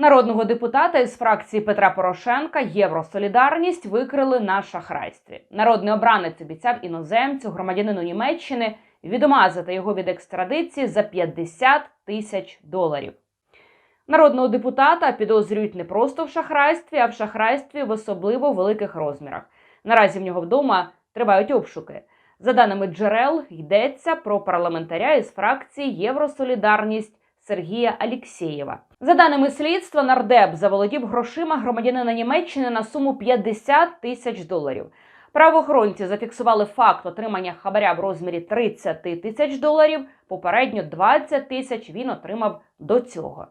Народного депутата із фракції Петра Порошенка Євросолідарність викрили на шахрайстві. Народний обранець обіцяв іноземцю, громадянину Німеччини, відмазати його від екстрадиції за 50 тисяч доларів. Народного депутата підозрюють не просто в шахрайстві, а в шахрайстві в особливо великих розмірах. Наразі в нього вдома тривають обшуки. За даними джерел, йдеться про парламентаря із фракції Євросолідарність Сергія Алєксєєва. За даними слідства, нардеп заволодів грошима громадянина Німеччини на суму 50 тисяч доларів. Правоохоронці зафіксували факт отримання хабаря в розмірі 30 тисяч доларів. Попередньо 20 тисяч він отримав до цього.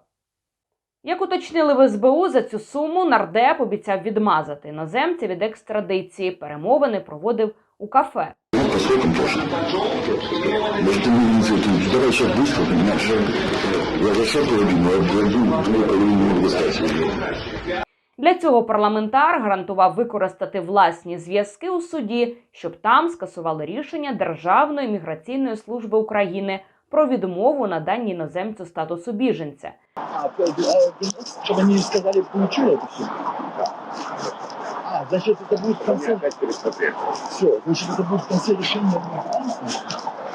Як уточнили в СБУ, за цю суму нардеп обіцяв відмазати іноземця від екстрадиції. Перемовини проводив у кафе. точно. Может, ты не инициативу. Давай сейчас быстро, понимаешь? Я за что говорю, но я говорю, две половины не достаточно. Для цього парламентар гарантував використати власні зв'язки у суді, щоб там скасували рішення Державної міграційної служби України про відмову наданні іноземцю статусу біженця. А, то, а, чтобы они сказали, получил это все. А, значит, это будет в конце. Все, значит, это будет в конце решения.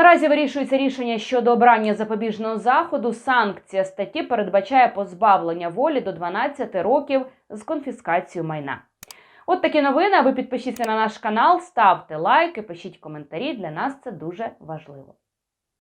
Наразі вирішується рішення щодо обрання запобіжного заходу. Санкція статті передбачає позбавлення волі до 12 років з конфіскацією майна. От такі новини. Ви підпишіться на наш канал, ставте лайки, пишіть коментарі. Для нас це дуже важливо.